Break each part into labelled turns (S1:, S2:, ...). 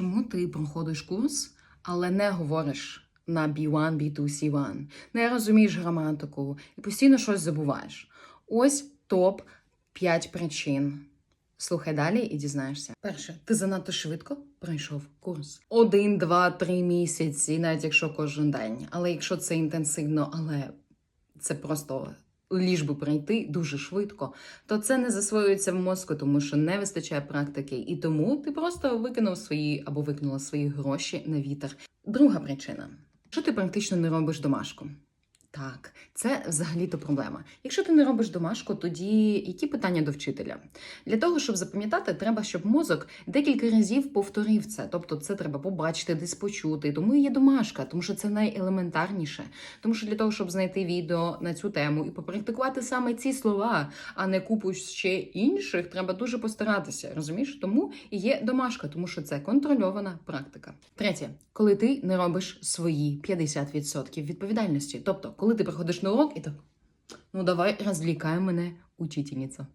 S1: Чому ти проходиш курс, але не говориш на B1, B2, C1, не розумієш граматику і постійно щось забуваєш? Ось топ 5 причин. Слухай далі і дізнаєшся. Перше, ти занадто швидко пройшов курс. Один, два, три місяці, навіть якщо кожен день. Але якщо це інтенсивно, але це просто ліж би пройти дуже швидко, то це не засвоюється в мозку, тому що не вистачає практики, і тому ти просто викинув свої або викинула свої гроші на вітер. Друга причина: що ти практично не робиш домашку? Так, це взагалі-то проблема. Якщо ти не робиш домашку, тоді які питання до вчителя? Для того, щоб запам'ятати, треба, щоб мозок декілька разів повторив це. Тобто, це треба побачити, десь почути. Тому є домашка, тому що це найелементарніше. Тому що для того, щоб знайти відео на цю тему і попрактикувати саме ці слова, а не купу ще інших, треба дуже постаратися. Розумієш? Тому і є домашка, тому що це контрольована практика. Третє, коли ти не робиш свої 50% відповідальності. Тобто, коли ти приходиш на урок і так. Ну, давай розвлікай мене, учительниця.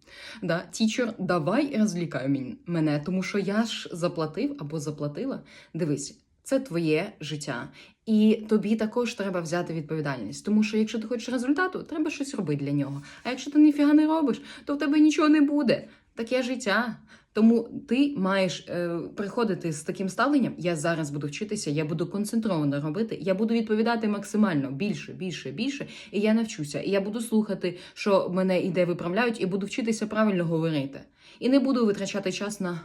S1: Да, тічер, давай розвлікай мен- мене, тому що я ж заплатив або заплатила. Дивись, це твоє життя. І тобі також треба взяти відповідальність. Тому що якщо ти хочеш результату, треба щось робити для нього. А якщо ти ніфіга не робиш, то в тебе нічого не буде. Таке життя. Тому ти маєш е, приходити з таким ставленням. Я зараз буду вчитися, я буду концентровано робити, я буду відповідати максимально більше, більше, більше, і я навчуся. І я буду слухати, що мене іде виправляють, і буду вчитися правильно говорити. І не буду витрачати час на.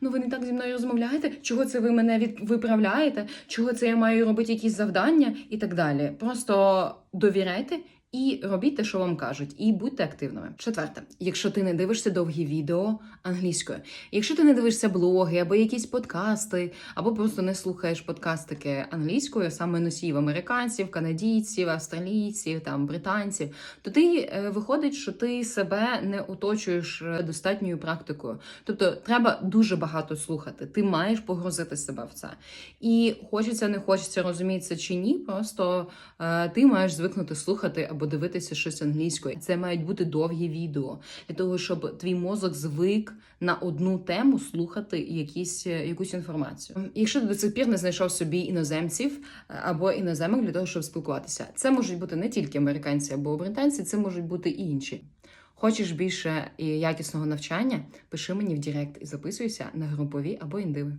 S1: Ну, ви не так зі мною розмовляєте? Чого це ви мене від... виправляєте? Чого це я маю робити якісь завдання і так далі? Просто довіряйте і робіть те, що вам кажуть, і будьте активними. Четверте, якщо ти не дивишся довгі відео англійською, якщо ти не дивишся блоги або якісь подкасти, або просто не слухаєш подкастики англійською, саме носіїв американців, канадійців, австралійців, там британців, то ти е, виходить, що ти себе не оточуєш е, достатньою практикою. Тобто треба дуже багато слухати. Ти маєш погрузити себе в це. І хочеться, не хочеться, розуміється чи ні, просто е, ти маєш звикнути слухати або дивитися щось англійською. Це мають бути довгі відео для того, щоб твій мозок звик на одну тему слухати якісь, е, якусь інформацію. Якщо ти до цих пір не знайшов собі іноземців е, або іноземок для того, щоб спілкуватися, це можуть бути не тільки американці або британці, це можуть бути і інші. Хочеш більше якісного навчання? Пиши мені в Директ і записуйся на групові або індиви.